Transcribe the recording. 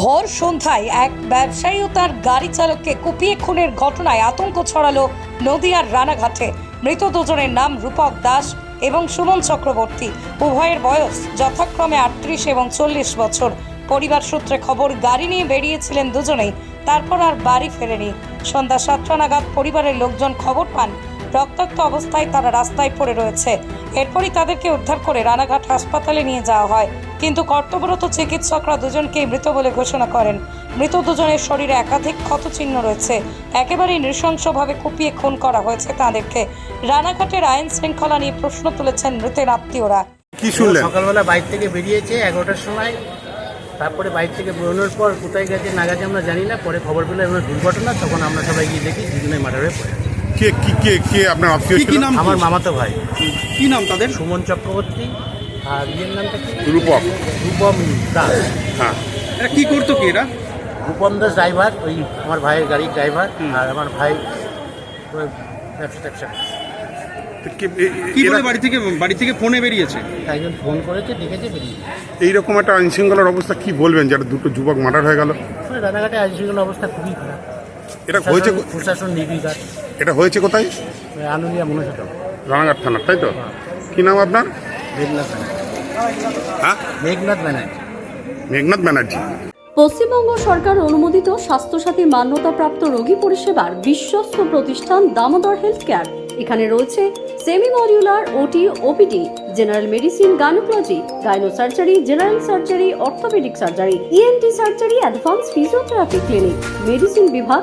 ভোর সন্ধ্যায় এক ব্যবসায়ী ও তার গাড়ি চালককে কুপিয়ে খুনের ঘটনায় আতঙ্ক ছড়ালো নদিয়ার রানাঘাটে। মৃত দুজনের নাম রূপক দাস এবং সুমন চক্রবর্তী। উভয়ের বয়স যথাক্রমে আটত্রিশ এবং চল্লিশ বছর। পরিবার সূত্রে খবর, গাড়ি নিয়ে বেরিয়েছিলেন দুজনেই। তারপর আর বাড়ি ফেরেনি। সন্ধ্যা সাতটা নাগাদ পরিবারের লোকজন খবর পান রক্তাক্ত অবস্থায় তারা রাস্তায় পড়ে রয়েছে। এরপরই তাদেরকে উদ্ধার করে রানাঘাট হাসপাতালে নিয়ে যাওয়া হয়। কিন্তু কর্তব্যরত চিকিৎসকরা দুজনকেই মৃত বলে ঘোষণা করেন। মৃত দুজনের শরীরে একাধিক ক্ষতচিহ্ন রয়েছে। একেবারেই নৃশংসভাবে কুপিয়ে খুন করা হয়েছে তাদেরকে। রানাঘাটের আইন শৃঙ্খলা নিয়ে প্রশ্ন তুলেছেন মৃতের আত্মীয়রা। কি শুনলেন? সকালবেলা বাইর থেকে বেরিয়েছে এগারোটার সময়। তারপরে বাইর থেকে বেরোনোর পর কোথায় গেছে না গেছে আমরা জানি না। পরে খবর পেলে আমরা দুর্ঘটনা তখন আমরা সবাই গিয়ে দেখি দুজনে মার্ডার হয়ে পড়ে আছে। কে কি কে কে আপনার আত্মীয় কি কি ছিল? নাম আমার মামাতো ভাই। কি নাম তাদের? সুমন চক্রবর্তী। আর ইয়ের নামটা কি? রূপক রূপম দাস। হ্যাঁ। এরা কি করতো কি এরা? রূপম দাস ড্রাইভার ওই আমার ভাইয়ের গাড়ির ড্রাইভার আর আমার ভাই ওই ব্যবসা ট্যাবসা তো কে- এ- এ- কি বলে এরা- বাড়ি থেকে বাড়ি থেকে ফোনে বেরিয়েছে? একজন ফোন করেছে দেখেছে বেরিয়ে এইরকম একটা আইন শৃঙ্খলার অবস্থা কি বলবেন যারা দুটো যুবক মার্ডার হয়ে গেল? রানাঘাটে আইনশৃঙ্খলা অবস্থা খুবই খারাপ। এটা হয়েছে প্রশাসন- প্রশাসন নির্বিকার। এটা হয়েছে কোথায়? রানাঘাট থানার তাই তো? কি নাম আপনার? মেঘনাথ ব্যানার্জি। হ্যাঁ? মেঘনাথ ব্যানার্জি। মেঘনাথ ব্যানার্জি। পশ্চিমবঙ্গ সরকার অনুমোদিত স্বাস্থ্যসাথী মান্যতাপ্রাপ্ত রোগী পরিষেবার বিশ্বস্ত প্রতিষ্ঠান দামোদর হেলথ কেয়ার এখানে রয়েছে semi modular OT OPD general medicine gynaecology gyno surgery general surgery orthopaedic surgery ENT surgery advance physiotherapy clinic medicine বিভাগ